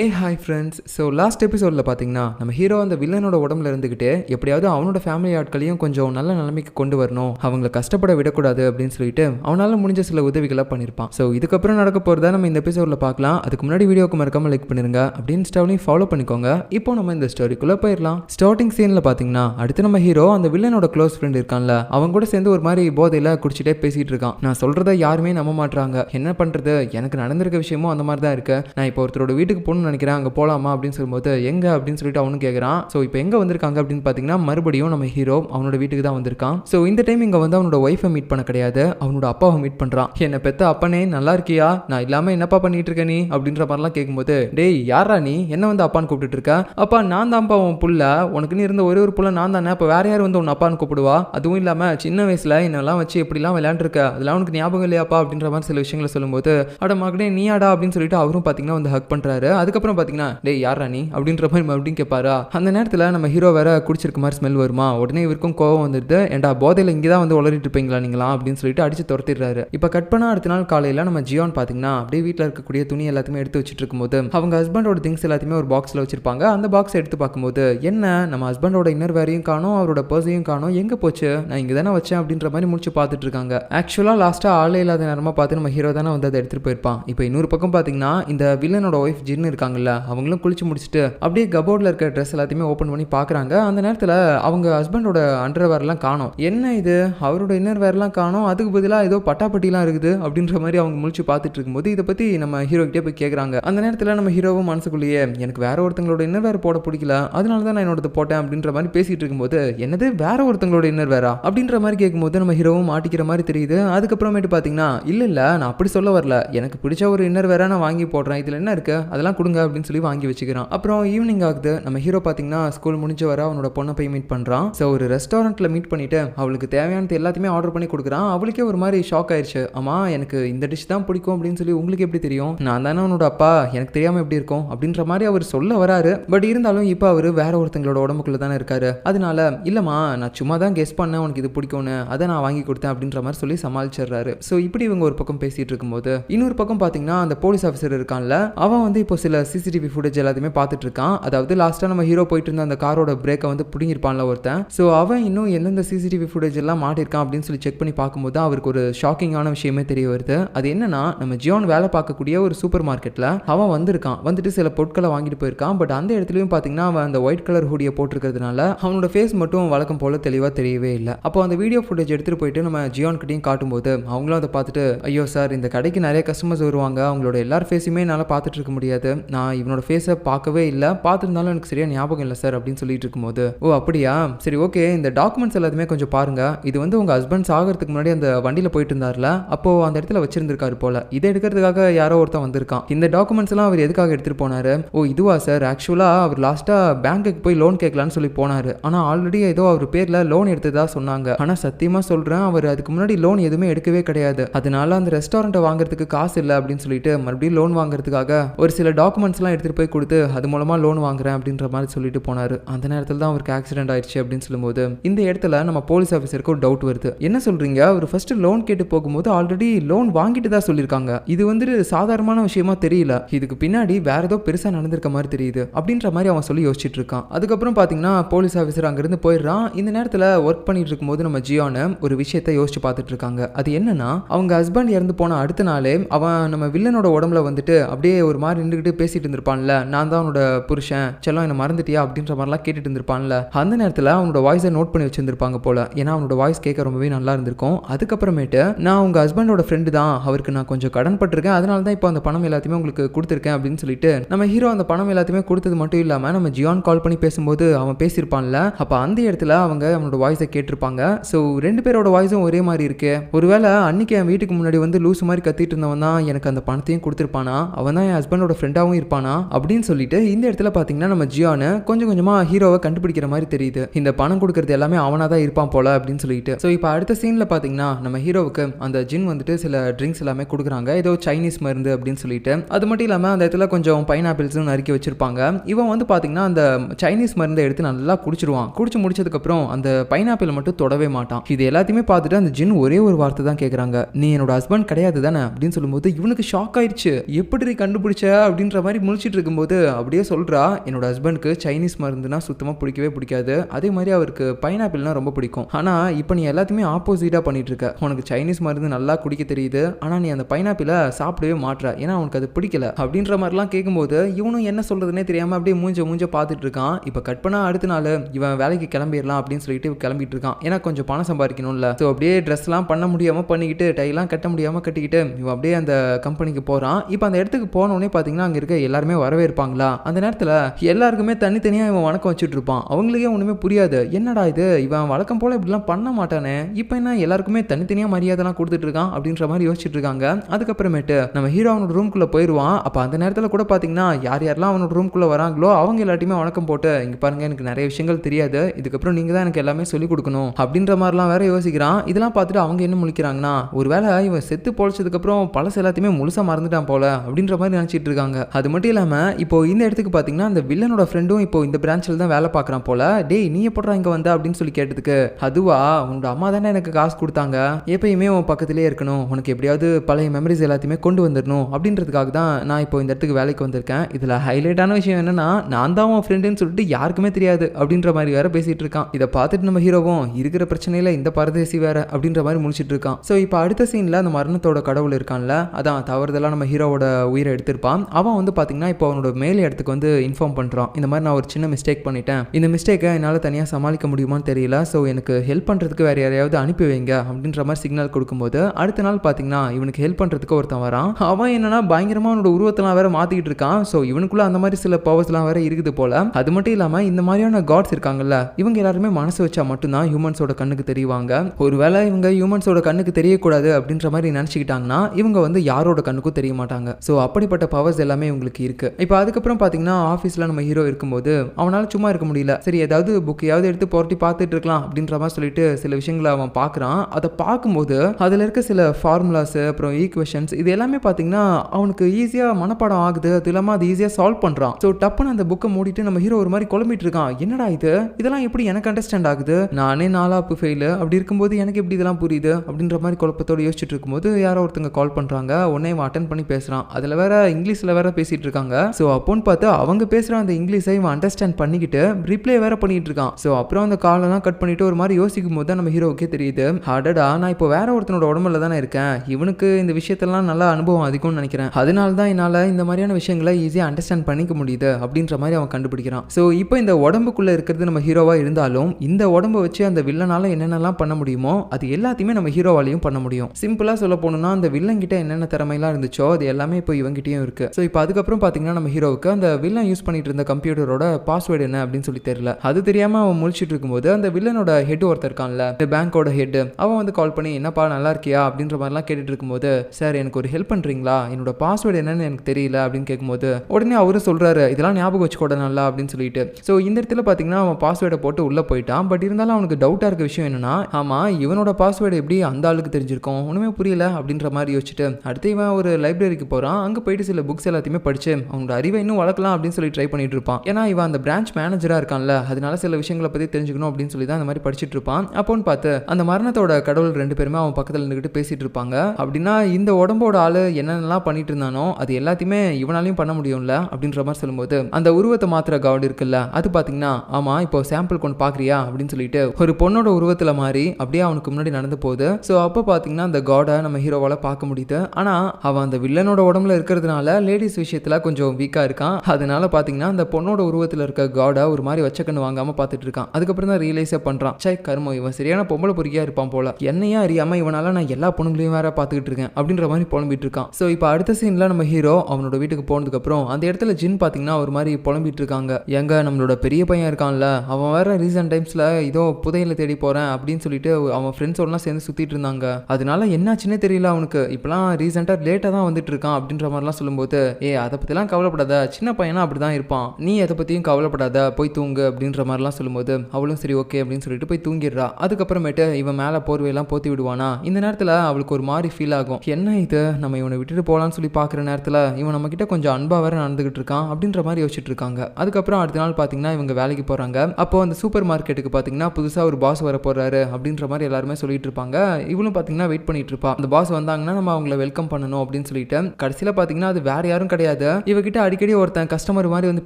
ஏ hi friends so last எபிசோடில் பார்த்தீங்கன்னா நம்ம ஹீரோ அந்த வில்லனோட உடம்புல இருந்துக்கிட்டு எப்படியாவது அவனோட ஃபேமிலி ஆட்களையும் கொஞ்சம் நல்ல நிலைமைக்கு கொண்டு வரணும். அவங்கள கஷ்டப்பட விடக்கூடாது அப்படின்னு சொல்லிட்டு அவனால் முடிஞ்ச சில உதவிகளை பண்ணியிருப்பான் ஸோ இதுக்கப்புறம் நடக்க போகிறதா நம்ம இந்த எபிசோடில் பார்க்கலாம். அதுக்கு முன்னாடி வீடியோக்கு மறக்காம லைக் பண்ணிருங்க. அப்படின்னு இன்ஸ்டாவிலையும் ஃபாலோ பண்ணிக்கோங்க. இப்போ நம்ம இந்த ஸ்டோரிக்குள்ளே போயிடலாம். ஸ்டார்டிங் சீனில் பார்த்தீங்கன்னா அடுத்து நம்ம ஹீரோ அந்த வில்லனோட க்ளோஸ் ஃப்ரெண்ட் இருக்கான்ல அவங்க கூட சேர்ந்து ஒரு மாதிரி போதையில் குடிச்சிட்டே பேசிகிட்டு இருக்கான். நான் சொல்கிறத யாருமே நம்ப மாட்டுறாங்க என்ன பண்ணுறது எனக்கு நடந்திருக்க விஷயமும் அந்த மாதிரி தான் இருக்கு. நான் இப்போ ஒருத்தரோட வீட்டுக்கு போகணும்னு நினைக்கிறேன் அங்கே போகலாமா அப்படின்னு சொல்லும்போது எங்கே? அப்படின்னு சொல்லிட்டு அவனும் கேட்குறான் ஸோ இப்போ எங்கே வந்திருக்காங்க அப்படின்னு பார்த்தீங்கன்னா மறுபடியும் நம்ம ஹீரோ அவனோட வீட்டுக்கு தான் வந்திருக்கான். ஸோ இந்த டைம் இங்கே வந்து அவனோட ஒய்ஃபை மீட் பண்ண கிடையாது. அவனோட அப்பாவை மீட் பண்ணுறான் என்னை பெத்த அப்பனே நல்லா இருக்கியா? நான் இல்லாமல் என்னப்பா பண்ணிட்டு இருக்க நீ? அப்படின்ற மாதிரிலாம் கேட்கும்போது டேய் யாரா நீ? என்ன வந்து அப்பான்னு கூப்பிட்டுட்டு இருக்க? அப்பா நான் தான்ப்பா உன் புள்ள. உனக்குன்னு இருந்த ஒரே ஒரு புள்ள நான் தானே. அப்போ வேற யார் வந்து உன் அப்பான்னு கூப்பிடுவா? அதுவும் இல்லாமல் சின்ன வயசில் என்னெல்லாம் வச்சு எப்படிலாம் விளையாண்டுருக்க? அதெல்லாம் உனக்கு ஞாபகம் இல்லையாப்பா? அப்படின்ற மாதிரி சில விஷயங்களை சொல்லும்போது அட மகனே நீயாடா? அப்படின்னு சொல்லிட்டு அவரும் பார்த்தீங்கன்னா வந்து ஹக் பண்ணுறாரு அதுக்கப்புறம் பார்த்தீங்கன்னா டேய் யாரா நீ? அப்படின்ற மாதிரி மறுபடியும் கேட்பாரா அந்த நேரத்தில் நம்ம ஹீரோ வேற குடிச்சிருக்க மாதிரி ஸ்மெல் வருமா? உடனே இவருக்கும் கோவம் வந்துடுது ஏண்டா போதையில் இங்கே தான் வந்து உளறிட்டு இருப்பீங்களா நீங்களா? அப்படின்னு சொல்லிட்டு அடிச்சு துரத்திடுறாரு. இப்போ கட் பண்ணால் அடுத்த நாள் காலையில் நம்ம ஜியோன் பார்த்தீங்கன்னா அப்படியே வீட்டில் இருக்கக்கூடிய துணி எல்லாத்தையுமே எடுத்து வச்சுட்டு இருக்கும்போது அவங்க ஹஸ்பண்டோட திங்ஸ் எல்லாத்தையுமே ஒரு பாக்ஸில் வச்சிருப்பாங்க. அந்த பாக்ஸ் எடுத்து பார்க்கும்போது என்ன நம்ம ஹஸ்பண்டோட இன்னர் வேறையும் காணும் அவரோட பர்ஸையும் காணும். எங்கே போச்சு? நான் இங்கே தானே வச்சேன் அப்படின்ற மாதிரி முடிச்சு பார்த்துட்டு இருக்காங்க. ஆக்சுவலாக லாஸ்ட்டாக ஆளே இல்லாத நேரமாக பார்த்து நம்ம ஹீரோ தானே வந்து அதை எடுத்துகிட்டு போயிருப்பான். இப்போ இன்னொரு பக்கம் பார்த்தீங்கன்னா இந்த வில்லனோட ஒய்ஃப் ஜின்னு இருக்காங்கல்ல அவங்களும் குளிச்சு முடிச்சுட்டு அப்படியே கபோர்டில் இருக்க ட்ரெஸ் எல்லாத்தையுமே ஓப்பன் பண்ணி பார்க்குறாங்க அந்த நேரத்தில் அவங்க ஹஸ்பண்டோட அண்டர்வேர்லாம் காணும். என்ன இது? அவரோட இன்னர் வேர்லாம் காணும். அதுக்கு பதிலாக ஏதோ பட்டாப்பட்டிலாம் இருக்குது அப்படின்ற மாதிரி அவங்க முழிச்சு பார்த்துட்டு இருக்கும்போது இதை பற்றி நம்ம ஹீரோ கிட்டே போய் கேட்குறாங்க அந்த நேரத்தில் நம்ம ஹீரோவும் மனசுக்குள்ளேயே எனக்கு வேற ஒருத்தங்களோட இன்னர் வேர் போட பிடிக்கல. அதனால தான் நான் என்னோட போட்டேன் அப்படின்ற மாதிரி பேசிட்டு இருக்கும்போது என்னது வேற ஒருத்தங்களோட இன்னர் வேறா அப்படின்ற மாதிரி கேட்கும்போது நம்ம ஹீரோவும் மாட்டிக்கிற மாதிரி தெரியுது. அதுக்கப்புறமேட்டு பார்த்தீங்கன்னா இல்லை இல்லை நான் அப்படி சொல்ல வரல. எனக்கு பிடிச்ச ஒரு இன்னர் வேற நான் வாங்கி போடுறேன். இதில் என்ன இருக்குது அதெல்லாம் கொடுங்க அப்படின்னு சொல்லி வாங்கி வச்சுக்கிறான். அப்புறம் ஈவினிங் ஆகுது. நம்ம ஹீரோ பார்த்தீங்கன்னா ஸ்கூல் முடிஞ்ச வர அவனோட பொண்ணை போய் மீட் பண்ணுறான் ஸோ ஒரு ரெஸ்டாரண்ட்டில் மீட் பண்ணிட்டு அவளுக்கு தேவையானது எல்லாத்தையுமே ஆர்டர் பண்ணி கொடுக்குறான். அவளுக்கே ஒரு மாதிரி ஷாக் ஆயிடுச்சு ஆமா எனக்கு இந்த டிஷ் தான் பிடிக்கும் அப்படின்னு சொல்லி உங்களுக்கு எப்படி தெரியும்? நான் தானே அவனோட அப்பா. எனக்கு தெரியாமல் எப்படி இருக்கும்? அப்படின்ற மாதிரி அவர் சொல்ல வராரு. பட் இருந்தாலும் இப்போ அவர் வேற ஒருத்தங்களோட உடம்புக்குள்ள தானே இருக்காரு. அதனால இல்லைம்மா நான் சும்மா தான் கெஸ் பண்ணேன். உனக்கு இது பிடிக்கும்னு. அதை நான் வாங்கி கொடுத்தேன் அப்படின்ற மாதிரி சொல்லி சமாளிச்சிடுறாரு. ஸோ இப்படி இவங்க ஒரு பக்கம் பேசிட்டு இருக்கும்போது இன்னொரு பக்கம் பார்த்தீங்கன்னா அந்த போலீஸ் ஆஃபீஸர் இருக்கான்ல அவன் வந்து இப்போ சில சிசிடிவி ஃபுட்டேஜ் எல்லாத்தையுமே பார்த்துட்டு இருக்கான் அதாவது லாஸ்ட்டாக நம்ம ஹீரோ போயிட்டு இருந்த அந்த காரோட பிரேக்கை வந்து பிடிங்கிருப்பான்ல ஒருத்தன். ஸோ அவன் இன்னும் எந்தெந்த சிசிடிவி ஃபுட்டேஜ் எல்லாம் மாட்டிருக்கான் அப்படின்னு சொல்லி செக் பண்ணி பார்க்கும்போது தான் அவருக்கு ஒரு ஷாக்கிங்கான விஷயமே தெரிய வருது. அது என்னன்னா நம்ம ஜியோன் வேலை பார்க்கக்கூடிய ஒரு சூப்பர் மார்க்கெட்டில் அவன் வந்திருக்கான். வந்துட்டு சில பொருட்களை வாங்கிட்டு போயிருக்கான். பட் அந்த இடத்துலையும் பார்த்தீங்கன்னா அவன் அந்த ஒயிட் கலர் ஹூடியை போட்டிருக்கிறதுனால அவனோட ஃபேஸ் மட்டும் வழக்கம் போல தெளிவாக தெரியவே இல்லை. அப்போ அந்த வீடியோ ஃபுட்டேஜ் எடுத்துகிட்டு போயிட்டு நம்ம ஜியோன் கிட்டையும் காட்டும்போது அவங்களும் அதை பார்த்துட்டு ஐயோ சார் இந்த கடைக்கு நிறைய கஸ்டமர்ஸ் வருவாங்க. அவங்களோட எல்லார் ஃபேஸுமே என்னால் பார்த்துட்டு இருக்க முடியாது. நான் இவனோட ஃபேஸை பார்க்கவே இல்லை. பார்த்துருந்தாலும் எனக்கு சரியா ஞாபகம் இல்லை சார் அப்படின்னு சொல்லிட்டு இருக்கும்போது ஓ அப்படியா? சரி ஓகே இந்த டாக்குமெண்ட்ஸ் எல்லாத்தையுமே கொஞ்சம் பாருங்க. இது வந்து உங்கள் ஹஸ்பண்ட் சாகிறதுக்கு முன்னாடி அந்த வண்டியில் போயிட்டு இருந்தார்ல? அப்போ அந்த இடத்துல வச்சிருந்திருக்காரு போல. இதை எடுக்கிறதுக்காக யாரோ ஒருத்தன் வந்திருக்கான். இந்த டாக்குமெண்ட்ஸ் எல்லாம் அவர் எதுக்காக எடுத்துட்டு போனாரு? ஓ இதுவா சார் ஆக்சுவலாக அவர் லாஸ்ட்டாக பேங்க்குக்கு போய் லோன் கேட்கலான்னு சொல்லி போனாரு. ஆனால் ஆல்ரெடி ஏதோ அவர் பேரில் லோன் எடுத்ததா சொன்னாங்க. ஆனால் சத்தியமாக சொல்கிறேன் அவர் அதுக்கு முன்னாடி லோன் எதுவுமே எடுக்கவே கிடையாது. அதனால அந்த ரெஸ்டாரண்ட்டை வாங்குறதுக்கு காசு இல்லை அப்படின்னு சொல்லிட்டு மறுபடியும் லோன் வாங்குறதுக்காக ஒரு சில டாக்கு டாக்குமெண்ட்ஸ்லாம் எடுத்துட்டு போய் கொடுத்து அது மூலமாக லோன் வாங்குறேன் அப்படின்ற மாதிரி சொல்லிட்டு போனாரு. அந்த நேரத்தில் தான் அவருக்கு ஆக்சிடென்ட் ஆயிடுச்சு அப்படின்னு சொல்லும்போது இந்த இடத்துல நம்ம போலீஸ் ஆஃபீஸருக்கு ஒரு டவுட் வருது. என்ன சொல்கிறீங்க அவர் ஃபர்ஸ்ட் லோன் கேட்டு போகும்போது ஆல்ரெடி லோன் வாங்கிட்டு தான் சொல்லியிருக்காங்க. இது வந்துட்டு சாதாரணமான விஷயமா தெரியல. இதுக்கு பின்னாடி வேற ஏதோ பெருசாக நடந்திருக்க மாதிரி தெரியுது அப்படின்ற மாதிரி அவன் சொல்லி யோசிச்சுட்டு இருக்கான். அதுக்கப்புறம் பார்த்தீங்கன்னா போலீஸ் ஆஃபீஸர் அங்கேருந்து போயிடுறான். இந்த நேரத்தில் ஒர்க் பண்ணிட்டு இருக்கும்போது நம்ம ஜியோனை ஒரு விஷயத்தை யோசிச்சு பார்த்துட்டு இருக்காங்க. அது என்னன்னா அவங்க ஹஸ்பண்ட் இறந்து போன அடுத்த நாளே அவன் நம்ம வில்லனோட உடம்புல வந்துட்டு அப்படியே ஒரு மாதிரி நின்றுக்கிட்டு பேசிட்டு இருந்திருப்பான்ல நான் தான் அவனோட புருஷன் செல்லம் என்ன மறந்துட்டியா அப்படின்ற மாதிரிலாம் கேட்டுட்டு இருந்திருப்பான்ல அந்த நேரத்தில் அவனோட வாய்ஸை நோட் பண்ணி வச்சிருந்திருப்பாங்க போல. ஏன்னா அவனோட வாய்ஸ் கேட்க ரொம்பவே நல்லா இருந்திருக்கும். அதுக்கப்புறமேட்டு நான் உங்க ஹஸ்பண்டோட ஃப்ரெண்டு தான். அவருக்கு நான் கொஞ்சம் கடன் பட்டிருக்கேன். அதனால தான் இப்போ அந்த பணம் எல்லாத்தையுமே உங்களுக்கு கொடுத்துருக்கேன் அப்படின்னு சொல்லிட்டு நம்ம ஹீரோ அந்த பணம் எல்லாத்தையுமே கொடுத்தது மட்டும் இல்லாமல் நம்ம ஜியான் கால் பண்ணி பேசும்போது அவன் பேசியிருப்பான்ல. அப்போ அந்த இடத்துல அவங்க அவனோட வாய்ஸை கேட்டிருப்பாங்க. ஸோ ரெண்டு பேரோட வாய்ஸும் ஒரே மாதிரி இருக்கு. ஒருவேளை அன்னைக்கு என் வீட்டுக்கு முன்னாடி வந்து லூஸ் மாதிரி கத்திட்டு இருந்தவன் தான் எனக்கு அந்த பணத்தையும் கொடுத்துருப்பானா? அவன் தான் என் ஹஸ்பண்டோட ஃப்ரெண்டாகவும் இருப்பானா அப்படின்னு சொல்லிட்டு இந்த இடத்துல பார்த்தீங்கன்னா நம்ம ஜியானு கொஞ்சம் கொஞ்சமாக ஹீரோவை கண்டுபிடிக்கிற மாதிரி தெரியுது. இந்த பணம் கொடுக்கறது எல்லாமே அவனாக தான் இருப்பான் போல அப்படின்னு சொல்லிட்டு. ஸோ இப்போ அடுத்த சீனில் பார்த்தீங்கன்னா நம்ம ஹீரோவுக்கு அந்த ஜின் வந்துட்டு சில ட்ரிங்க்ஸ் எல்லாமே கொடுக்குறாங்க. ஏதோ சைனீஸ் மருந்து அப்படின்னு சொல்லிட்டு. அது மட்டும் இல்லாமல் அந்த இடத்துல கொஞ்சம் பைனாப்பிள்ஸும் நறுக்கி வச்சிருப்பாங்க. இவன் வந்து பார்த்தீங்கன்னா அந்த சைனீஸ் மருந்தை எடுத்து நல்லா குடிச்சிருவான். குடிச்சு முடிச்சதுக்கப்புறம் அந்த பைனாப்பிள் மட்டும் தொடவே மாட்டான். இது எல்லாத்தையுமே பார்த்துட்டு அந்த ஜின் ஒரே ஒரு வார்த்தை தான் கேட்குறாங்க நீ என்னோட ஹஸ்பண்ட் கிடையாது தானே? அப்படின்னு சொல்லும்போது இவனுக்கு ஷாக் ஆயிடுச்சு எப்படி கண்டுபிடிச்ச? அப்படின்ற மாதிரி முழிச்சிட்டு இருக்கும்போது அப்படியே சொல்கிறா என்னோட ஹஸ்பண்டுக்கு சைனீஸ் மருந்துனா சுத்தமாக பிடிக்கவே பிடிக்காது. அதே மாதிரி அவருக்கு பைனாப்பிள்னா ரொம்ப பிடிக்கும். ஆனால் இப்போ நீ எல்லாத்தையுமே ஆப்போசிட்டாக பண்ணிட்டு இருக்க. உனக்கு சைனீஸ் மருந்து நல்லா குடிக்க தெரியுது. ஆனால் நீ அந்த பைனாப்பிளை சாப்பிடவே மாட்டுற ஏன்னா அவனுக்கு அது பிடிக்கல. அப்படின்ற மாதிரிலாம் கேட்கும்போது இவனும் என்ன சொல்கிறதுனே தெரியாமல் அப்படியே மூஞ்ச மூஞ்ச பார்த்துட்டு இருக்கான். இப்போ கட் பண்ணால் அடுத்த நாள் இவன் வேலைக்கு கிளம்பிடலாம் அப்படின்னு சொல்லிட்டு கிளம்பிட்டு இருக்கான். ஏன்னா கொஞ்சம் பணம் சம்பாதிக்கணும்ல. ஸோ அப்படியே ட்ரெஸ்லாம் பண்ண முடியாமல் பண்ணிக்கிட்டு டைலாம் கட்ட முடியாமல் கட்டிக்கிட்டு இவன் அப்படியே அந்த கம்பெனிக்கு போகிறான் இப்போ அந்த இடத்துக்கு போனோடனே பார்த்தீங்கன்னா அங்கே இருக்க எல்லாருமே வரவேற்பாங்களா? அந்த நேரத்தில் எல்லாருக்குமே தனித்தனியாக இவன் வணக்கம் வச்சுட்டு இருப்பான் அவங்களுக்கே ஒன்றுமே புரியாது. என்னடா இது? இவன் வழக்கம் போல் இப்படிலாம் பண்ண மாட்டானே. இப்போ என்ன எல்லாருக்குமே தனித்தனியாக மரியாதைலாம் கொடுத்துட்டு இருக்கான் அப்படின்ற மாதிரி யோசிச்சுட்டு இருக்காங்க அதுக்கப்புறமேட்டு நம்ம ஹீரோ அவனோட ரூம்குள்ளே போயிடுவான் அப்போ அந்த நேரத்தில் கூட பார்த்தீங்கன்னா யார் யாரெல்லாம் அவனோட ரூம்குள்ளே வராங்களோ அவங்க எல்லாத்தையுமே வணக்கம் போட்டு இங்கே பாருங்க எனக்கு நிறைய விஷயங்கள் தெரியாது. இதுக்கப்புறம் நீங்கள் தான் எனக்கு எல்லாமே சொல்லிக் கொடுக்கணும். அப்படின்ற மாதிரிலாம் வேற யோசிக்கிறான். இதெல்லாம் பார்த்துட்டு அவங்க என்ன முழிக்கிறாங்கன்னா ஒருவேளை இவன் செத்து பொழைச்சதுக்கப்புறம் பழசு எல்லாத்தையுமே முழுசாக மறந்துட்டான் போல அப்படின்ற மாதிரி நினச்சிட்டு இருக்காங்க அது மட்டும் இல்லாமல் இப்போ இந்த இடத்துக்கு பார்த்தீங்கன்னா அந்த வில்லனோட ஃப்ரெண்டும் இப்போ இந்த பிரான்ச்சில் தான் வேலை பார்க்குறான் போல. டேய் நீ எப்படா இங்கே வந்த? அப்படின்னு சொல்லி கேட்டதுக்கு அதுவா? உன்னோட அம்மா தானே எனக்கு காசு கொடுத்தாங்க. எப்பயுமே உன் பக்கத்திலே இருக்கணும். உனக்கு எப்படியாவது பழைய மெமரிஸ் எல்லாத்தையுமே கொண்டு வந்துடணும். அப்படின்றதுக்காக தான் நான் இப்போ இந்த இடத்துக்கு வேலைக்கு வந்திருக்கேன். இதில் ஹைலைட்டான விஷயம் என்னன்னா நான் தான் உன் ஃப்ரெண்டுன்னு சொல்லிட்டு யாருக்குமே தெரியாது அப்படின்ற மாதிரி வேற பேசிட்டு இருக்கான். இதை பார்த்துட்டு நம்ம ஹீரோவும் இருக்கிற பிரச்சனையில இந்த பரதேசி வேற அப்படின்ற மாதிரி முடிச்சிட்டு இருக்கான். ஸோ இப்போ அடுத்த சீனில் அந்த மரணத்தோட கடவுள் இருக்கான்ல அதான் தவறுதெல்லாம் நம்ம ஹீரோவோட உயிரை எடுத்திருப்பான். அவன் வந்து பார்த்தீங்கன்னா இப்போ அவனோட மேல் இடத்துக்கு வந்து இன்ஃபார்ம் பண்ணுறான் இந்த மாதிரி நான் ஒரு சின்ன மிஸ்டேக் பண்ணிட்டேன். இந்த மிஸ்டேக்கை என்னால் தனியாக சமாளிக்க முடியுமான்னு தெரியல. ஸோ எனக்கு ஹெல்ப் பண்ணுறதுக்கு வேற யாரையாவது அனுப்பி வைங்க அப்படின்ற மாதிரி சிக்னல் கொடுக்கும்போது அடுத்த நாள் பார்த்தீங்கன்னா இவனுக்கு ஹெல்ப் பண்ணுறதுக்கு ஒருத்தன் வரான். அவன் என்னன்னா பயங்கரமாக அவனோட உருவத்தெல்லாம் வேற மாற்றிக்கிட்டு இருக்கான். ஸோ இவனுக்குள்ள அந்த மாதிரி சில பவர்ஸ்லாம் வேற இருக்குது போல. அது மட்டும் இல்லாமல் இந்த மாதிரியான காட்ஸ் இருக்காங்கல்ல இவங்க எல்லாருமே மனசு வச்சா மட்டும்தான் ஹியூமன்ஸோட கண்ணுக்கு தெரிவாங்க. ஒருவேளை இவங்க ஹியூமன்ஸோட கண்ணுக்கு தெரியக்கூடாது அப்படின்ற மாதிரி நினச்சிக்கிட்டாங்கன்னா இவங்க வந்து யாரோட கண்ணுக்கும் தெரிய மாட்டாங்க. ஸோ அப்படிப்பட்ட பவர்ஸ் எல்லாமே இவங்களுக்கு இருக்கு. இப்போ அதுக்கப்புறம் பார்த்தீங்கன்னா ஆஃபீஸில் நம்ம ஹீரோ இருக்கும்போது அவனால் சும்மா இருக்க முடியல. சரி ஏதாவது புக்கையாவது எடுத்து புரட்டி பார்த்துட்டு இருக்கலாம் அப்படின்ற மாதிரி சொல்லிட்டு சில விஷயங்களை அவன் பார்க்குறான் அதை பார்க்கும்போது அதில் இருக்க சில ஃபார்முலாஸ் அப்புறம் ஈக்குவேஷன்ஸ் இது எல்லாமே பார்த்தீங்கன்னா அவனுக்கு ஈஸியாக மனப்பாடம் ஆகுது. அது இல்லாமல் அது ஈஸியாக சால்வ் பண்ணுறான் ஸோ டப்புன்னு அந்த புக்கை மூடிட்டு நம்ம ஹீரோ ஒரு மாதிரி குழம்பிட்டு இருக்கான். என்னடா இது? இதெல்லாம் எப்படி எனக்கு அண்டர்ஸ்டாண்ட் ஆகுது? நானே நாலாப்பு ஃபெயிலு அப்படி இருக்கும்போது எனக்கு எப்படி இதெல்லாம் புரியுது? அப்படின்ற மாதிரி குழப்பத்தோடு யோசிச்சுட்டு இருக்கும்போது யாரோ ஒருத்தங்க கால் பண்ணுறாங்க உடனே அவன் அட்டன் பண்ணி பேசுகிறான் அதில் வேற இங்கிலீஷில் வேற பேசிட்டு இருக்காங்க ஸோ அப்போன்னு பார்த்து அவங்க பேசுகிற அந்த இங்கிலீஷை இவன் அண்டர்ஸ்டாண்ட் பண்ணிக்கிட்டு ரிப்ளை வேற பண்ணிட்டு இருக்கான் ஸோ அப்புறம் அந்த காலெல்லாம் கட் பண்ணிட்டு ஒரு மாதிரி யோசிக்கும் போது தான் நம்ம ஹீரோக்கே தெரியுது. அடடா நான் இப்போ வேற ஒருத்தனோட உடம்புல தானே இருக்கேன். இவனுக்கு இந்த விஷயத்தெல்லாம் நல்லா அனுபவம் அதிகம்னு நினைக்கிறேன். அதனால தான் என்னால் இந்த மாதிரியான விஷயங்களை ஈஸியாக அண்டர்ஸ்டாண்ட் பண்ணிக்க முடியுது அப்படின்ற மாதிரி அவன் கண்டுபிடிக்கிறான். ஸோ இப்போ இந்த உடம்புக்குள்ளே இருக்கிறது நம்ம ஹீரோவாக இருந்தாலும் இந்த உடம்பை வச்சு அந்த வில்லனால என்னென்னலாம் பண்ண முடியுமோ அது எல்லாத்தையுமே நம்ம ஹீரோவாலையும் பண்ண முடியும். சிம்பிளாக சொல்ல போனோம்னா அந்த வில்லங்கிட்ட என்னென்ன திறமையெல்லாம் இருந்துச்சோ அது எல்லாமே இப்போ இவங்கிட்டையும் இருக்கு. ஸோ இப்போ அதுக்கப்புறம் பார்த்தீங்கன்னா நம்ம ஹீரோவுக்கு அந்த வில்லன் யூஸ் பண்ணிட்டு இருந்த கம்ப்யூட்டரோட பாஸ்வேர்டு என்ன அப்படின்னு சொல்லி தெரியல. அது தெரியாம அவன் முழிச்சிட்டு இருக்கும்போது அந்த வில்லனோட ஹெட் ஒருத்தர் இருக்கான்ல இந்த பேங்கோட ஹெட் அவன் வந்து கால் பண்ணி என்னப்பா நல்லா இருக்கியா? அப்படின்ற மாதிரிலாம் கேட்டுட்டு இருக்கும்போது சார் எனக்கு ஒரு ஹெல்ப் பண்றீங்களா? என்னோட பாஸ்வேர்டு என்னன்னு எனக்கு தெரியல அப்படின்னு கேட்கும்போது உடனே அவரும் சொல்றாரு இதெல்லாம் ஞாபகம் வச்சுக்கோட நல்லா அப்படின்னு சொல்லிட்டு. ஸோ இந்த இடத்துல பார்த்தீங்கன்னா அவன் பாஸ்வேர்டை போட்டு உள்ள போயிட்டான். பட் இருந்தாலும் அவனுக்கு டவுட்டாக இருக்க விஷயம் என்னன்னா ஆமா இவனோட பாஸ்வேர்டு எப்படி அந்த ஆளுக்கு தெரிஞ்சிருக்கும்? ஒன்றுமே புரியல அப்படின்ற மாதிரி யோசிச்சுட்டு அடுத்து இவன் ஒரு லைப்ரரிக்கு போகிறான் அங்கே போயிட்டு சில புக்ஸ் எல்லாத்தையுமே படித்து அவனோட அறிவை இன்னும் வளர்க்கலாம் அப்படின்னு சொல்லி ட்ரை பண்ணிட்டு இருப்பான். ஏன்னா இவன் அந்த பிரான்ச் மேனேஜராக இருக்கான்ல. அதனால சில விஷயங்களை பற்றி தெரிஞ்சுக்கணும் அப்படின்னு சொல்லி தான் அந்த மாதிரி படிச்சுட்டு இருப்பான். அப்போன்னு பார்த்து அந்த மரணத்தோட கடவுள் ரெண்டு பேருமே அவன் பக்கத்தில் இருந்துகிட்டு பேசிட்டு இருப்பாங்க. அப்படின்னா இந்த உடம்போட ஆள் என்னென்னலாம் பண்ணிட்டு இருந்தானோ அது எல்லாத்தையுமே இவனாலையும் பண்ண முடியும்ல? அப்படின்ற மாதிரி சொல்லும்போது அந்த உருவத்தை மாத்திர கார்டு இருக்குல்ல அது பார்த்தீங்கன்னா ஆமாம் இப்போ சாம்பிள் கொண்டு பார்க்குறியா அப்படின்னு சொல்லிட்டு ஒரு பொண்ணோட உருவத்தில் மாறி அப்படியே அவனுக்கு முன்னாடி நடந்து போகுது. ஸோ அப்போ பார்த்தீங்கன்னா அந்த காடை நம்ம ஹீரோவால் பார்க்க முடியுது. ஆனால் அவன் அந்த வில்லனோட உடம்புல இருக்கிறதுனால லேடிஸ் விஷயத்தில் கொஞ்சம் வீக்காக இருக்கான். அதனால பார்த்தீங்கன்னா அந்த பொண்ணோட உருவத்தில் இருக்க காடை ஒரு மாதிரி வச்ச கண்ணு வாங்காமல் பார்த்துட்டு இருக்கான். அதுக்கப்புறம் தான் ரியலைஸே பண்ணுறான் சை கர்மம் இவன் சரியான பொம்பளை பொறுக்கியா இருப்பான் போல. என்னையா அறியாமல் இவனால் நான் எல்லா பொண்ணுங்களையும் வேற பார்த்துக்கிட்டு இருக்கேன் அப்படின்ற மாதிரி புலம்பிட்டு இருக்கான். ஸோ இப்போ அடுத்த சீனில் நம்ம ஹீரோ அவனோட வீட்டுக்கு போனதுக்கப்புறம் அந்த இடத்துல ஜின் பார்த்தீங்கன்னா ஒரு மாதிரி புலம்பிட்டு இருக்காங்க. எங்க நம்மளோட பெரிய பையன் இருக்கான்ல அவன் வேற ரீசன்ட் டைம்ஸில் இதோ புதையில தேடி போகிறேன் அப்படின்னு சொல்லிட்டு அவன் ஃப்ரெண்ட்ஸோடலாம் சேர்ந்து சுற்றிட்டு இருந்தாங்க. அதனால என்னாச்சுன்னே தெரியல அவனுக்கு. இப்போலாம் ரீசெண்டாக லேட்டாக தான் வந்துட்டு இருக்கான் அப்படின்ற மாதிரிலாம் சொல்லும்போது ஏ அதை பற்றிலாம் கவலைப்படாத. சின்ன பையனா அப்படி தான் இருப்பான். நீ எதை பற்றியும் கவலைப்படாத. போய் தூங்கு அப்படின்ற மாதிரிலாம் சொல்லும்போது அவளும் சரி ஓகே அப்படின்னு சொல்லிட்டு போய் தூங்கிடுறா. அதுக்கப்புறமேட்டு இவன் மேலே போர்வையெல்லாம் போத்தி விடுவானா. இந்த நேரத்தில் அவளுக்கு ஒரு மாதிரி ஃபீல் ஆகும். என்ன இது? நம்ம இவனை விட்டுட்டு போகலான்னு சொல்லி பார்க்குற நேரத்தில் இவன் நம்ம கிட்ட கொஞ்சம் அன்பாக வேற நடந்துகிட்டு இருக்கான். அப்படின்ற மாதிரி யோசிச்சுட்டு இருக்காங்க. அதுக்கப்புறம் அடுத்த நாள் பார்த்தீங்கன்னா இவங்க வேலைக்கு போகிறாங்க அப்போ அந்த சூப்பர் மார்க்கெட்டுக்கு பார்த்தீங்கன்னா புதுசாக ஒரு பாஸ் வர போறாரு அப்படின்ற மாதிரி எல்லாருமே சொல்லிட்டு இருப்பாங்க. இவளும் பார்த்தீங்கன்னா வெயிட் பண்ணிட்டு இருப்பா. அந்த பாஸ் வந்தாங்கன்னா நம்ம அவங்கள வெல்கம் பண்ணணும் அப்படின்னு சொல்லிட்டு கடைசியில் பார்த்தீங்கன்னா அது வேற யாரும் கிடையாது. கிடையாது இவகிட்ட அடிக்கடி ஒருத்தன் கஸ்டமர் மாதிரி வந்து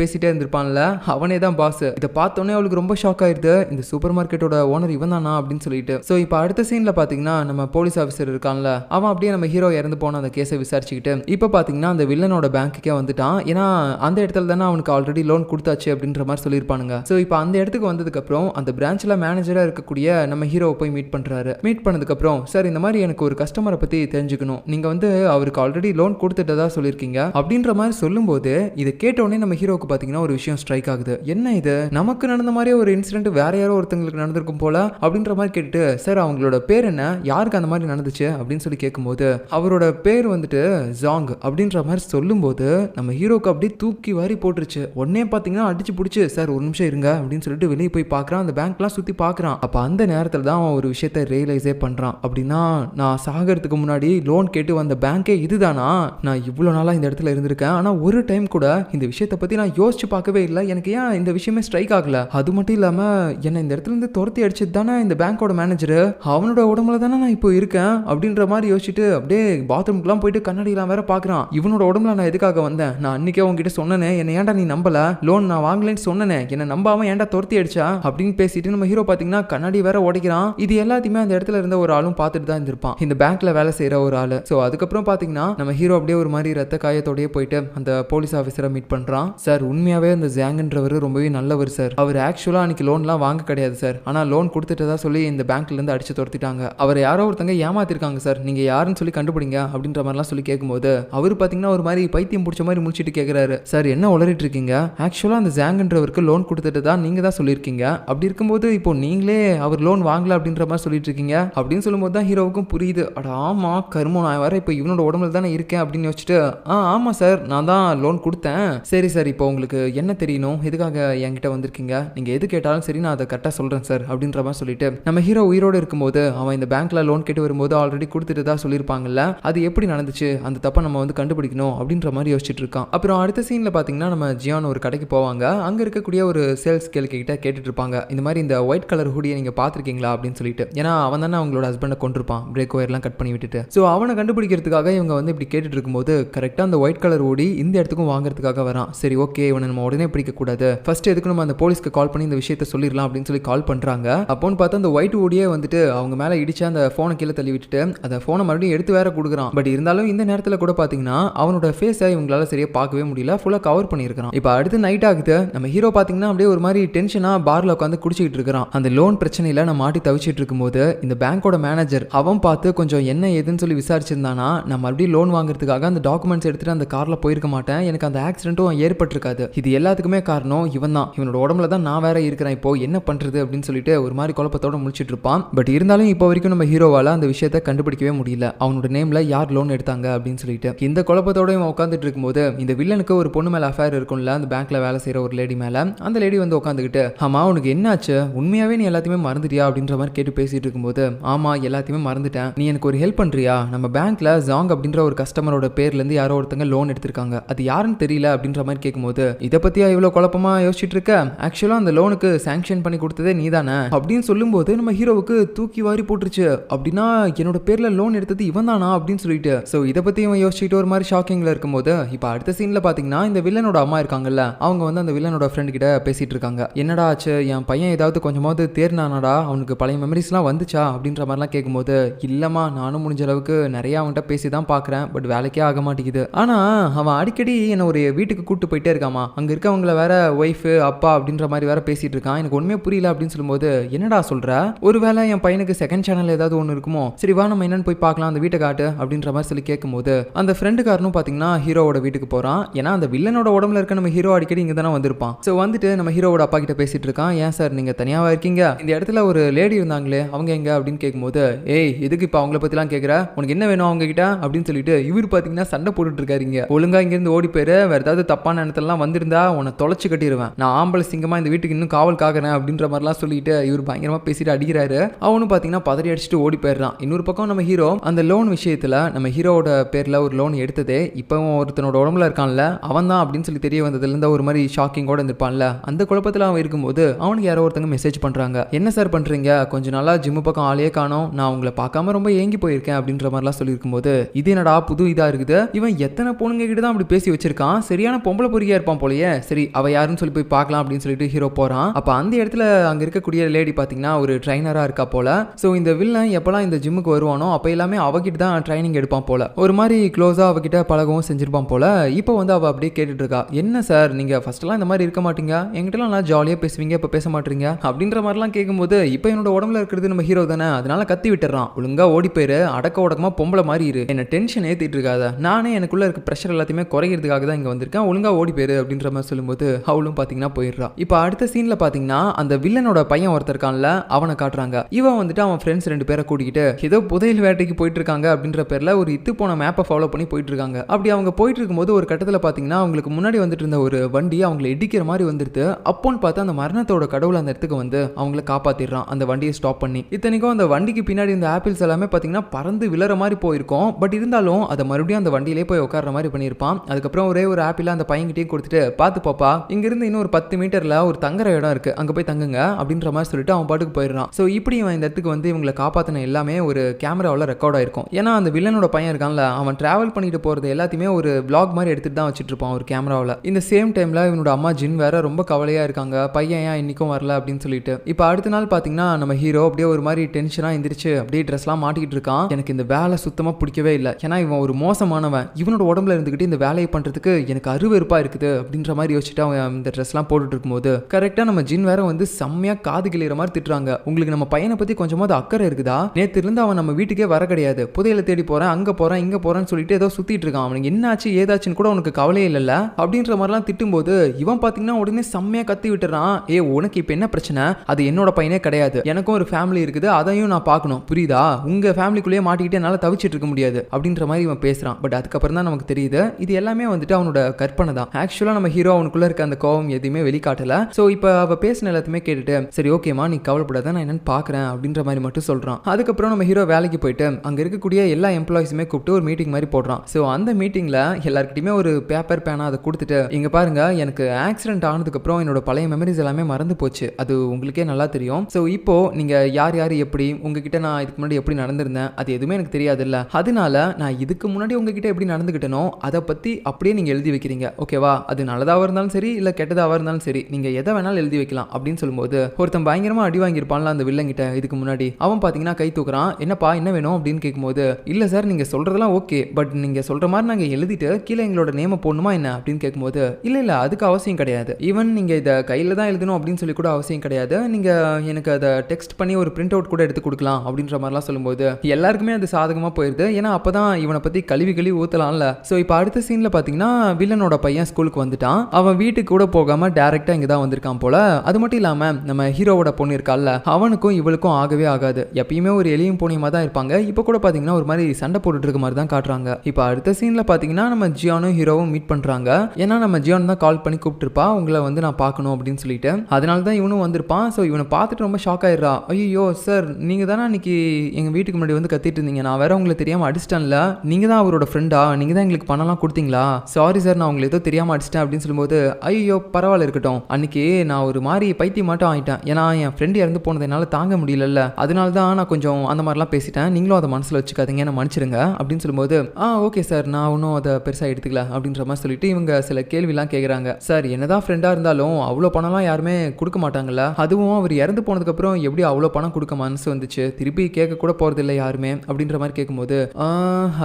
பேசிட்டே இருந்திருப்பான்ல. அவனே தான் பாஸ் இதை பார்த்தோன்னே அவளுக்கு ரொம்ப ஷாக் ஆயிருது. இந்த சூப்பர் மார்க்கெட்டோட ஓனர் இவன் தானா அப்படின்னு சொல்லிட்டு. ஸோ இப்போ அடுத்த சீன்ல பாத்தீங்கன்னா நம்ம போலீஸ் ஆஃபீஸர் இருக்கான்ல. அவன் அப்படியே நம்ம ஹீரோ இறந்து போன அந்த கேஸை விசாரிச்சுக்கிட்டு. இப்போ பாத்தீங்கன்னா அந்த வில்லனோட பேங்க்குக்கே வந்துட்டான். ஏன்னா அந்த இடத்துல தானே அவனுக்கு ஆல்ரெடி லோன் கொடுத்தாச்சு அப்படின்ற மாதிரி சொல்லியிருப்பானுங்க. ஸோ இப்போ அந்த இடத்துக்கு வந்ததுக்கப்புறம் அந்த பிரான்ச்சில் மேனேஜராக இருக்கக்கூடிய நம்ம ஹீரோவை போய் மீட் பண்ணுறாரு மீட் பண்ணதுக்கப்புறம் சார் இந்த மாதிரி எனக்கு ஒரு கஸ்டமரை பற்றி தெரிஞ்சுக்கணும். நீங்கள் வந்து அவருக்கு ஆல்ரெடி லோன் கொடுத்துட்டதா சொல்லியிருக்கீங்க. அப்படின்ற மாதிரி சொல்லும்போது இதை கேட்டோடனே நம்ம ஹீரோக்கு பார்த்தீங்கன்னா ஒரு விஷயம் ஸ்ட்ரைக் ஆகுது. என்ன இது? நமக்கு நடந்த மாதிரியே ஒரு இன்சிடென்ட் வேற யாரோ ஒருத்தங்களுக்கு நடந்திருக்கும் போல? அப்படின்ற மாதிரி கேட்டுட்டு சார் அவங்களோட பேர் என்ன? யாருக்கு அந்த மாதிரி நடந்துச்சு? அப்படின்னு சொல்லி கேட்கும்போது அவரோட பேர் வந்துட்டு ஜாங் அப்படின்ற மாதிரி சொல்லும்போது நம்ம ஹீரோக்கு அப்படியே தூக்கி வாரி போட்டுருச்சு. உடனே பார்த்தீங்கன்னா அடிச்சு பிடிச்சி சார் ஒரு நிமிஷம் இருங்க அப்படின்னு சொல்லிட்டு வெளியே போய் பார்க்குறான் அந்த பேங்க்லாம் சுற்றி பார்க்குறான் அப்போ அந்த நேரத்தில் தான் அவன் ஒரு விஷயத்த ரியலைஸே பண்ணுறான் அப்படின்னா நான் சாகிறதுக்கு முன்னாடி லோன் கேட்டு வந்த பேங்கே இதுதானா? நான் இவ்வளோ நாளாக இந்த இடத்துல இருந்திருக்கேன். இருக்கேன் ஆனால் ஒரு டைம் கூட இந்த விஷயத்தை பற்றி நான் யோசிச்சு பார்க்கவே இல்லை. எனக்கு ஏன் இந்த விஷயமே ஸ்ட்ரைக் ஆகல? அது மட்டும் இல்லாமல் என்னை இந்த இடத்துல இருந்து துரத்தி அடிச்சது தானே இந்த பேங்கோட மேனேஜரு அவனோட உடம்புல தானே நான் இப்போ இருக்கேன்? அப்படின்ற மாதிரி யோசிச்சுட்டு அப்படியே பாத்ரூம்க்குலாம் போயிட்டு கண்ணாடிலாம் வேற பார்க்குறான். இவனோட உடம்புல நான் எதுக்காக வந்தேன்? நான் அன்னைக்கே உங்ககிட்ட சொன்னேனே. என்னை ஏன்டா நீ நம்பல? லோன் நான் வாங்கலைன்னு சொன்னேனே. என்னை நம்பாம ஏன்டா துரத்தி அடிச்சா? அப்படின்னு பேசிட்டு நம்ம ஹீரோ பார்த்தீங்கன்னா கண்ணாடி வேற உடைக்கிறான். இது எல்லாத்தையுமே அந்த இடத்துல இருந்த ஒரு ஆளும் பார்த்துட்டு தான் இருந்திருப்பான். இந்த பேங்க்ல வேலை செய்யற ஒரு ஆள். ஸோ அதுக்கப்புறம் பார்த்தீங்கன்னா நம்ம ஹீரோ அப்படியே ஒரு மாதிரி ரத்த காயத்தோடய போயிட்டு அந்த போலீஸ் ஆஃபீஸரை மீட் பண்ணுறான் சார் உண்மையாகவே அந்த ஜாங்கன்றவர் ரொம்பவே நல்லவர் சார் அவர் ஆக்சுவலாக அன்றைக்கி லோன்லாம் வாங்க கிடையாது சார் ஆனால் லோன் கொடுத்துட்டதா சொல்லி இந்த பேங்க்லேருந்து அடித்து அடிச்சு துரத்திட்டாங்க. அவர் யாரோ ஒருத்தங்க ஏமாத்திருக்காங்க சார் நீங்கள் யாருன்னு சொல்லி கண்டுபிடிங்க அப்படின்ற மாதிரிலாம் சொல்லி கேட்கும்போது அவர் பார்த்தீங்கன்னா ஒரு மாதிரி பைத்தியம் பிடிச்ச மாதிரி முடிச்சிட்டு கேட்குறாரு சார் என்ன உளறிட்டு இருக்கீங்க? ஆக்சுவலாக அந்த ஜாங்கன்றவருக்கு லோன் கொடுத்துட்டு தான் நீங்கள் தான் சொல்லியிருக்கீங்க. அப்படி இருக்கும்போது இப்போ நீங்களே அவர் லோன் வாங்கல அப்படின்ற மாதிரி சொல்லிட்டு இருக்கீங்க. அப்படின்னு சொல்லும்போது தான் ஹீரோவுக்கும் புரியுது. அட ஆமாம் கருமோ நான் வர இப்போ இவனோட உடம்புல தானே இருக்கேன் அப்படின்னு வச்சுட்டு ஆ ஆமாம் சார் நான் தான் லோன் கொடுத்தேன். சரி சார் இப்போ உங்களுக்கு என்ன தெரியணும்? எதுக்காக என்கிட்ட வந்திருக்கீங்க? நீங்கள் எது கேட்டாலும் சரி நான் அதை கரெக்டாக சொல்கிறேன் சார் அப்படின்ற மாதிரி சொல்லிட்டு நம்ம ஹீரோ உயிரோடு இருக்கும்போது அவன் இந்த பேங்க்ல லோன் கேட்டு வரும்போது ஆல்ரெடி கொடுத்துட்டு தான் சொல்லியிருப்பாங்கல்ல? அது எப்படி நடந்துச்சு? அந்த தப்பை நம்ம வந்து கண்டுபிடிக்கணும் அப்படின்ற மாதிரி யோசிச்சுட்டு இருக்கான். அப்புறம் அடுத்த சீனில் பார்த்தீங்கன்னா நம்ம ஜியான் ஒரு கடைக்கு போவாங்க. அங்கே இருக்கக்கூடிய ஒரு சேல்ஸ் கேள்வி கிட்ட கேட்டுட்டு இருப்பாங்க இந்த மாதிரி இந்த ஒயிட் கலர் ஹூடியை நீங்கள் பார்த்துருக்கீங்களா? அப்படின்னு சொல்லிட்டு. ஏன்னா அவன் தானே அவங்களோட ஹஸ்பண்டை கொண்டிருப்பான். பிரேக் ஒயர்லாம் கட் பண்ணி விட்டுட்டு ஸோ அவனை கண்டுபிடிக்கிறதுக்காக இவங்க வந்து இப்படி கேட்டுட்டு இருக்கும்போது கரெக்டாக அந்த ஒயிட் கலர் ஓடி இந்த இடத்துக்கும் வாங்குறதுக்காக வரான். சரி ஓகே இவனை நம்ம உடனே பிடிக்கக்கூடாது. ஃபர்ஸ்ட் எதுக்கு நம்ம அந்த போலீஸ்க்கு கால் பண்ணி இந்த விஷயத்த சொல்லிடலாம் அப்படின்னு சொல்லி கால் பண்ணுறாங்க அப்போன்னு பார்த்தா அந்த ஒயிட் ஓடியே வந்துட்டு அவங்க மேலே இடிச்சு அந்த ஃபோனை கீழே தள்ளி விட்டுட்டு அந்த ஃபோனை மறுபடியும் எடுத்து வேற கொடுக்குறான். பட் இருந்தாலும் இந்த நேரத்தில் கூட பார்த்தீங்கன்னா அவனோட ஃபேஸை இவங்களால சரியாக பார்க்கவே முடியல. ஃபுல்லாக கவர் பண்ணியிருக்கிறான். இப்போ அடுத்து நைட் ஆகுது. நம்ம ஹீரோ பார்த்தீங்கன்னா அப்படியே ஒரு மாதிரி டென்ஷனாக பாரில் உட்காந்து குடிச்சிக்கிட்டு இருக்கிறான். அந்த லோன் பிரச்சனையில் நான் மாட்டி தவிச்சிட்டு இருக்கும்போது இந்த பேங்க்கோட மேனேஜர் அவன் பார்த்து கொஞ்சம் என்ன ஏதுன்னு சொல்லி விசாரிச்சிருந்தானா நான் மறுபடியும் லோன் வாங்குறதுக்காக அந்த டாக்குமெண்ட்ஸ் எடுத்துட்டு அந்த காரில் போயிருக்க மாட்டேன். எனக்கு அந்த ஆக்சிடென்ட்டும் ஏற்பட்டிருக்காது. இது எல்லாத்துக்குமே காரணம் இவன் தான். இவனோட உடம்புல தான் நான் வேற இருக்கிறேன். இப்போ என்ன பண்றது அப்படின்னு சொல்லிட்டு ஒரு மாதிரி குழப்பத்தோட முடிச்சிட்டு இருப்பான். பட் இருந்தாலும் இப்போ வரைக்கும் நம்ம ஹீரோவால அந்த விஷயத்தை கண்டுபிடிக்கவே முடியல. அவனோட நேம்ல யார் லோன் எடுத்தாங்க அப்படின்னு சொல்லிட்டு. இந்த குழப்பத்தோட இவன் உட்காந்துட்டு இருக்கும்போது இந்த வில்லனுக்கு ஒரு பொண்ணு மேல அஃபேர் இருக்கும்ல அந்த பேங்க்ல வேலை செய்யற ஒரு லேடி மேல அந்த லேடி வந்து உட்காந்துக்கிட்டு ஆமா உனக்கு என்னாச்சு? உண்மையாவே நீ எல்லாத்தையுமே மறந்துட்டியா? அப்படின்ற மாதிரி கேட்டு பேசிட்டு இருக்கும்போது ஆமா எல்லாத்தையுமே மறந்துட்டேன். நீ எனக்கு ஒரு ஹெல்ப் பண்றியா? நம்ம பேங்க்ல ஜாங் அப்படின்ற ஒரு கஸ்டமரோட பேர்ல இருந்து யாரோ ஒருத்தங்க லோன் இருக்காங்க அது யாருன்னு தெரியல அப்படின்ற மாதிரி கேட்கும்போது இதை பற்றியா இவ்வளோ குழப்பமா யோசிச்சுட்டு இருக்க ஆக்சுவலாக அந்த லோனுக்கு சாங்ஷன் பண்ணி கொடுத்ததே நீதானே? அப்படின்னு சொல்லும்போது நம்ம ஹீரோவுக்கு தூக்கி வாரி போட்டுருச்சு. அப்படின்னா என்னோட பேரில் லோன் எடுத்தது இவன் தானா அப்படின்னு சொல்லிட்டு. ஸோ இதை பற்றி இவன் யோசிச்சுட்டு ஒரு மாதிரி ஷாக்கிங்கில் இருக்கும்போது இப்போ அடுத்த சீனில் பார்த்தீங்கன்னா இந்த வில்லனோட அம்மா இருக்காங்கல்ல அவங்க வந்து அந்த வில்லனோட ஃப்ரெண்ட் கிட்ட பேசிட்டு இருக்காங்க. என்னடா ஆச்சு? என் பையன் ஏதாவது கொஞ்சமாவது தேர்னானடா அவனுக்கு பழைய மெமரிஸ்லாம் வந்துச்சா? அப்படின்ற மாதிரிலாம் கேட்கும்போது இல்லைம்மா நானும் முடிஞ்ச அளவுக்கு நிறைய அவன்கிட்ட பேசி தான் பார்க்குறேன் பட் வேலைக்கே ஆக மாட்டேங்குது. ஆனா அவன் அடிக்கடி என்னை ஒரு வீட்டுக்கு கூட்டு போயிட்டே இருக்காமா. அங்கே இருக்கவங்கள வேற ஒய்ஃபு அப்பா அப்படின்ற மாதிரி வேற பேசிட்டு இருக்கான். எனக்கு ஒண்ணுமே புரியல அப்படின்னு சொல்லும்போது என்னடா சொல்ற? ஒருவேளை என் பையனுக்கு செகண்ட் சேனல் ஏதாவது ஒன்று இருக்குமோ? சரி வா நம்ம என்னன்னு போய் பார்க்கலாம். அந்த வீட்டை காட்டு அப்படின்ற மாதிரி சொல்லி கேட்கும்போது அந்த ஃப்ரெண்டுக்காரனும் பார்த்தீங்கன்னா ஹீரோவோட வீட்டுக்கு போறான். ஏன்னா அந்த வில்லனோட உடம்புல இருக்க நம்ம ஹீரோ அடிக்கடி இங்கே தானே வந்திருப்பான். ஸோ வந்துட்டு நம்ம ஹீரோவோட அப்பா கிட்ட பேசிட்டு இருக்கான். ஏன் சார் நீங்க தனியாக இருக்கீங்க? இந்த இடத்துல ஒரு லேடி இருந்தாங்களே அவங்க எங்க? அப்படின்னு கேட்கும்போது ஏய் எதுக்கு இப்போ அவங்கள பத்திலாம் கேட்குற உனக்கு என்ன வேணும் அவங்க கிட்ட? அப்படின்னு சொல்லிட்டு இவர் பார்த்தீங்கன்னா சண்டை போட்டுட்டு இருக்காருங்க ஒழுங்கா இங்கேருந்து ஓடி போயிரு. வேறு ஏதாவது தப்பான இடத்துலலாம் வந்திருந்தா உன்னை தொலைச்சி கட்டிடுவேன் நான் ஆம்பளை சிங்கமாக இந்த வீட்டுக்கு இன்னும் காவல் காக்கிறேன் அப்படின்ற மாதிரிலாம் சொல்லிட்டு இவர் பயங்கரமாக பேசிட்டு அடிக்கிறாரு. அவனும் பார்த்தீங்கன்னா பதறி அடிச்சுட்டு ஓடி போயிடுறான். இன்னொரு பக்கம் நம்ம ஹீரோ அந்த லோன் விஷயத்தில் நம்ம ஹீரோவோட பேரில் ஒரு லோன் எடுத்ததே இப்போ ஒருத்தனோட உடம்புல இருக்கான்ல அவன் தான் அப்படின்னு சொல்லி தெரிய வந்ததுலேருந்து ஒரு மாதிரி ஷாக்கிங்கோட இருந்திருப்பான்ல. அந்த குழப்பத்தில் அவன் இருக்கும்போது அவனுக்கு யாரோ ஒருத்தங்க மெசேஜ் பண்ணுறாங்க என்ன சார் பண்ணுறீங்க கொஞ்ச நாளாக ஜிம்மு பக்கம் ஆளையே காணோம். நான் உங்களை பார்க்காம ரொம்ப ஏங்கி போயிருக்கேன் அப்படின்ற மாதிரிலாம் சொல்லியிருக்கும் போது இது என்னடா புது இதாக இருக்குது? இவன் எத்தனை பொண்ணுங்க கிட்ட தான் அப்படி பேசி வச்சிருக்கான். சரியான பொம்பளை பொறியா இருப்பான் போலயே. சரி அவ யாருன்னு சொல்லி போய் பார்க்கலாம் அப்படின்னு சொல்லிட்டு ஹீரோ போறான். அப்ப அந்த இடத்துல அங்க இருக்கக்கூடிய லேடி பாத்தீங்கன்னா ஒரு ட்ரைனரா இருக்கா போல. சோ இந்த வில்லன் எப்பெல்லாம் இந்த ஜிம்முக்கு வருவானோ அப்ப எல்லாமே அவகிட்ட தான் ட்ரைனிங் எடுப்பான் போல. ஒரு மாதிரி க்ளோஸா அவகிட்ட பழகவும் செஞ்சிருப்பான் போல. இப்போ வந்து அவ அப்படியே கேட்டுட்டு இருக்கா என்ன சார் நீங்க ஃபர்ஸ்ட் எல்லாம் இந்த மாதிரி இருக்க மாட்டீங்க? என்கிட்டலாம் நான் ஜாலியா பேசுவீங்க இப்ப பேச மாட்டீங்க? அப்படின்ற மாதிரிலாம் கேட்கும்போது இப்போ என்னோட உடம்புல இருக்கிறது நம்ம ஹீரோ தானே அதனால கத்தி விட்டுறான். ஒழுங்கா ஓடி போயிரு அடக்க உடக்கமா பொம்பளை மாதிரி இரு. என்ன டென்ஷன் ஏத்திட்டு இருக்காத. நானே எனக்குள்ள இருக்க ப்ரெஷர் எல்லாத்தையுமே குறையிறதுக்காக தான் இங்கே வந்திருக்கேன். ஒழுங்காக ஓடி போயிரு அப்படின்ற மாதிரி சொல்லும்போது அவளும் பார்த்தீங்கன்னா போயிடுறா. இப்போ அடுத்த சீனில் பார்த்தீங்கன்னா அந்த வில்லனோட பையன் ஒருத்தர் இருக்கான்ல அவனை காட்டுறாங்க. இவன் வந்துட்டு அவன் ஃப்ரெண்ட்ஸ் ரெண்டு பேரை கூட்டிக்கிட்டு ஏதோ புதையல் வேட்டைக்கு போயிட்டு இருக்காங்க அப்படின்ற பேரில் ஒரு இத்து போன மேப்பை ஃபாலோ பண்ணி போயிட்டு இருக்காங்க அப்படி அவங்க போயிட்டு இருக்கும்போது ஒரு கட்டத்தில் பார்த்தீங்கன்னா அவங்களுக்கு முன்னாடி வந்துட்டு இருந்த ஒரு வண்டி அவங்களை இடிக்கிற மாதிரி வந்துருது. அப்போன்னு பார்த்து அந்த மரணத்தோட கடவுள் அந்த இடத்துக்கு வந்து அவங்கள காப்பாத்திடுறான். அந்த வண்டியை ஸ்டாப் பண்ணி. இத்தனைக்கும் அந்த வண்டிக்கு பின்னாடி இந்த ஆப்பிள்ஸ் எல்லாமே பார்த்தீங்கன்னா பறந்து விழற மாதிரி போயிருக்கும். பட் இருந்தாலும் அதை மறுபடியும் அந்த வண்டியிலே போய் உட்கார மாதிரி பண்ணியிருப்பான். அதுக்கப்புறம் ஒரே ஒரு ஆப்பிள் அந்த பையன்கிட்டயும் கொடுத்துட்டு பார்த்து பாப்பா இங்கிருந்து இன்னும் ஒரு பத்து மீட்டர்ல ஒரு தங்குற இடம் இருக்கு. அங்க போய் தங்குங்க அப்படின்ற மாதிரி சொல்லிட்டு அவன் பாட்டுக்கு போயிடுறான். ஸோ இப்படி இவன் இந்த இடத்துக்கு வந்து இவங்களை காப்பாற்றின எல்லாமே ஒரு கேமராவில் ரெக்கார்ட் ஆயிருக்கும். ஏன்னா அந்த வில்லனோட பையன் இருக்கான்ல அவன் டிராவல் பண்ணிட்டு போறது எல்லாத்தையுமே ஒரு vlog மாதிரி எடுத்துட்டு தான் வச்சுட்டு இருப்பான் ஒரு கேமராவில் இந்த சேம் டைம்ல இவனோட அம்மா ஜின் வேற ரொம்ப கவலையா இருக்காங்க. பையன் ஏன் இன்னைக்கும் வரல அப்படின்னு சொல்லிட்டு. இப்போ அடுத்த நாள் பாத்தீங்கன்னா நம்ம ஹீரோ அப்படியே ஒரு மாதிரி டென்ஷனாக எந்திரிச்சு அப்படியே ட்ரெஸ்லாம் மாட்டிக்கிட்டு இருக்கான். எனக்கு இந்த வேலை சுத்தமா பிடிக்கவே இல்லை. ஏன்னா இவன் ஒரு மோசமானவன். இவனோட உடம்புல இந்த வேலையை பண்றதுக்கு எனக்கு அருவெருப்பாக இருக்குது அப்படின்ற மாதிரி யோசிச்சுட்டு அவன் இந்த ட்ரெஸ்லாம் போட்டுட்டு இருக்கும்போது கரெக்டா நம்ம ஜின் வேற வந்து செம்மையா காது கிளியிற மாதிரி திட்டுறாங்க. உங்களுக்கு நம்ம பையனை பத்தி கொஞ்சமாவது அக்கறை இருக்குதா? நேற்றுலேருந்து இருந்து அவன் நம்ம வீட்டுக்கே வர கிடையாது. புதையில தேடி போறேன் அங்க போறேன் இங்க போறேன்னு சொல்லிட்டு ஏதோ சுத்திட்டு இருக்கான். அவனுக்கு என்னாச்சு ஏதாச்சுன்னு கூட உனக்கு கவலையே இல்லைல்ல? அப்படின்ற மாதிரிலாம் திட்டும்போது இவன் பாத்தீங்கன்னா உடனே செம்மையா கத்தி விட்டுறான். ஏ உனக்கு இப்போ என்ன பிரச்சனை? அது என்னோட பையனே கிடையாது. எனக்கும் ஒரு ஃபேமிலி இருக்குது. அதையும் நான் பார்க்கணும் புரியுதா? உங்க ஃபேமிலிக்குள்ளேயே மாட்டிக்கிட்டு என்னால் தவிச்சிட்டு இருக்க முடியாது. அப்படின்ற மாதிரி இவன் பேசுறான். பட் அதுக்கப்புறம் தான் நமக்கு தெரியுது இது எல்லாமே வந்துட்டு அவனோட கற்பனை தான். ஆக்சுவலாக நம்ம ஹீரோ அவனுக்குள்ள இருக்க அந்த கோவம் எதுவுமே வெளிக்காட்டல. ஸோ இப்போ அவ பேசின எல்லாத்தையுமே கேட்டுட்டு சரி ஓகேம்மா நீ கவலைப்படாத நான் என்னன்னு பார்க்குறேன் அப்படின்ற மாதிரி மட்டும் சொல்றான். அதுக்கப்புறம் நம்ம ஹீரோ வேலைக்கு போயிட்டு அங்க இருக்கக்கூடிய எல்லா எம்ப்ளாயிஸுமே கூப்பிட்டு ஒரு மீட்டிங் மாதிரி போடுறான். ஸோ அந்த மீட்டிங்ல எல்லாருக்கிட்டையுமே ஒரு பேப்பர் பேனா அதை கொடுத்துட்டு இங்க பாருங்க எனக்கு ஆக்சிடென்ட் ஆனதுக்கப்புறம் என்னோட பழைய மெமரிஸ் எல்லாமே மறந்து போச்சு. அது உங்களுக்கே நல்லா தெரியும். ஸோ இப்போ நீங்க யார் யார் எப்படி உங்ககிட்ட நான் இதுக்கு முன்னாடி எப்படி நடந்திருந்தேன் அது எதுவுமே எனக்கு தெரியாதுல்ல. அதனால நான் இதுக்கு முன்னாடி உங்ககிட்ட எப்படி நடந்துக்கிட்டனோ அதை பத்தி அப்படியே நீங்க எழுதி வைக்கிறீங்க. ஓகேவா அது நல்லதாக இருந்தாலும் சரி இல்லை கெட்டதாக இருந்தாலும் சரி நீங்க எதை வேணாலும் எழுதி வைக்கலாம் அப்படின்னு சொல்லும்போது ஒருத்தன் பயங்கரமா அடி வாங்கியிருப்பான்ல அந்த வில்லங்கிட்ட இதுக்கு முன்னாடி. அவன் பார்த்தீங்கன்னா கை தூக்குறான் என்னப்பா என்ன வேணும்? அப்படின்னு கேட்கும்போது இல்லை சார் நீங்கள் சொல்கிறதெல்லாம் ஓகே பட் நீங்கள் சொல்கிற மாதிரி நாங்கள் எழுதிட்டு கீழே எங்களோட நேமை போடணுமா என்ன? அப்படின்னு கேட்கும்போது இல்லை இல்லை அதுக்கு அவசியம் கிடையாது. ஈவன் நீங்கள் இதை கையில் தான் எழுதணும் அப்படின்னு சொல்லி கூட அவசியம் கிடையாது. நீங்கள் எனக்கு அதை டெக்ஸ்ட் பண்ணி ஒரு பிரிண்ட் அவுட் கூட எடுத்து கொடுக்கலாம் அப்படின்ற மாதிரிலாம் சொல்லும்போது எல்லாருக்குமே அது சாதகமாக போயிடுது ஏன்னா அப்போ தான் இவனை பற்றி கழுவி கழுவி ஊற்றலாம்ல ஸோ இப்போ அடுத்த சீனில் பார்த்தீங்கன்னா வில்லனோட பையன் ஸ்கூலுக்கு வந்துட்டான். அவன் வீட்டுக்கு கூட போகாமல் டேரெக்டாக இங்கே தான் வந்திருக்கான் போல. அது மட்டும் இல்லாமல் நம்ம ஹீரோவோட பொண்ணு இருக்கால அவனுக்கும் இவளுக்கும் ஆகவே ஆகாது. எப்பயுமே ஒரு எளியும் பூனியமாக தான் இருப்பாங்க. இப்போ கூட பார்த்தீங்கன்னா ஒரு மாதிரி சண்டை போட்டுட்டு இருக்க மாதிரி தான் காட்டுறாங்க. இப்போ அடுத்த சீனில் பார்த்தீங்கன்னா நம்ம ஜியானும் ஹீரோவும் மீட் பண்ணுறாங்க ஏன்னா நம்ம ஜியான் தான் கால் பண்ணி கூப்பிட்டுருப்பா. உங்களை வந்து நான் பார்க்கணும் அப்படின்னு சொல்லிட்டு. அதனால தான் இவனும் வந்திருப்பான். ஸோ இவனை பார்த்துட்டு ரொம்ப ஷாக் ஆயிடுறா. ஐயோ சார் நீங்கள் தானே அன்னைக்கு எங்கள் வீட்டுக்கு முன்னாடி வந்து கத்திட்டு இருந்தீங்க. நான் வேற உங்களுக்கு தெரியாமல் அடிச்சிட்டேன்ல. நீங்கள் தான் அவரோட ஃப்ரெண்டா நீங்கள் தான் எங்களுக்கு பணம்லாம் கொடுத்தீங்களா? சாரி சார் நான் உங்களுக்கு ஏதோ தெரியாமல் அடிச்சிட்டேன் அப்படின்னு சொல்லும்போது ஐயோ பரவாயில்ல இருக்கட்டும். அன்னைக்கு நான் ஒரு மாதிரி பைத்தியம் மட்டும் ஆகிட்டேன் ஏன்னா என் ஃப்ரெண்டு இறந்து போனது என்னால் தாங்க முடியலல்ல. அதனால தான் நான் கொஞ்சம் அந்த மாதிரிலாம் பேசிட்டேன். நீங்களும் அதை மனசில் வச்சுக்காதீங்க என்ன மன்னிச்சிருங்க அப்படின்னு சொல்லும்போது ஆ ஓகே சார் நான் ஒன்றும் அதை பெருசாக எடுத்துக்கல அப்படின்ற மாதிரி சொல்லிட்டு இவங்க சில கேள்விலாம் கேட்குறாங்க சார் என்னதான் ஃப்ரெண்டாக இருந்தாலும் அவ்வளோ பணம்லாம் யாருமே கொடுக்க மாட்டாங்கல்ல? அதுவும் அவர் இறந்து போனதுக்கப்புறம் எப்படி அவ்வளோ பணம் கொடுக்க மனசு வந்துச்சு? திருப்பி கேட்க கூட போகிறதில்ல யாருமே அப்படின்ற மாதிரி கேட்கும்போது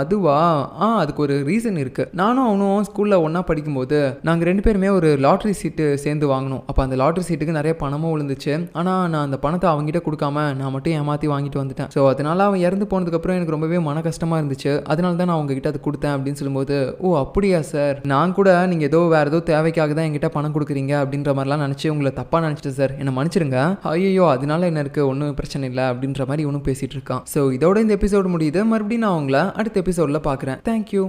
அதுவா? ஆ அதுக்கு ஒரு ரீசன் இருக்கு. நானும் அவனும் ஸ்கூலில் ஒன்றா படிக்கும்போது நாங்கள் ரெண்டு பேருமே ஒரு லாட்ரி சீட்டு சேர்ந்து வாங்கினோம். அப்போ அந்த லாட்ரி சீட்டுக்கு நிறைய பணமும் விழுந்துச்சு. ஆனால் நான் அந்த பணத்தை அவங்ககிட்ட கொடுக்காம நான் மட்டும் ஏமாற்றி வாங்கிட்டு வந்துட்டேன். ஸோ அதனால அவன் இறந்து போனதுக்கப்புறம் எனக்கு ரொம்பவே மன கஷ்டமாக இருந்துச்சு. அதனால தான் நான் உங்ககிட்ட அது கொடுத்தேன் அப்படின்னு சொல்லும்போது ஓ அப்படியா சார் நான் கூட நீங்கள் ஏதோ வேறு ஏதோ தேவைக்காக தான் என்கிட்ட பணம் கொடுக்குறீங்க அப்படின்ற மாதிரிலாம் நினச்சி உங்களை தப்பாக நினச்சிட்டேன் சார் என்னை மன்னிச்சிருங்க ஐயோ அதனால என்ன இருக்குது ஒன்றும் பிரச்சனை இல்லை அப்படின்ற மாதிரி இவனும் பேசிகிட்டு இருக்கான். ஸோ இதோட இந்த எபிசோடு முடியுது. மறுபடியும் நான் உங்களை அடுத்த எபிசோடில் பார்க்குறேன் தேங்க்யூ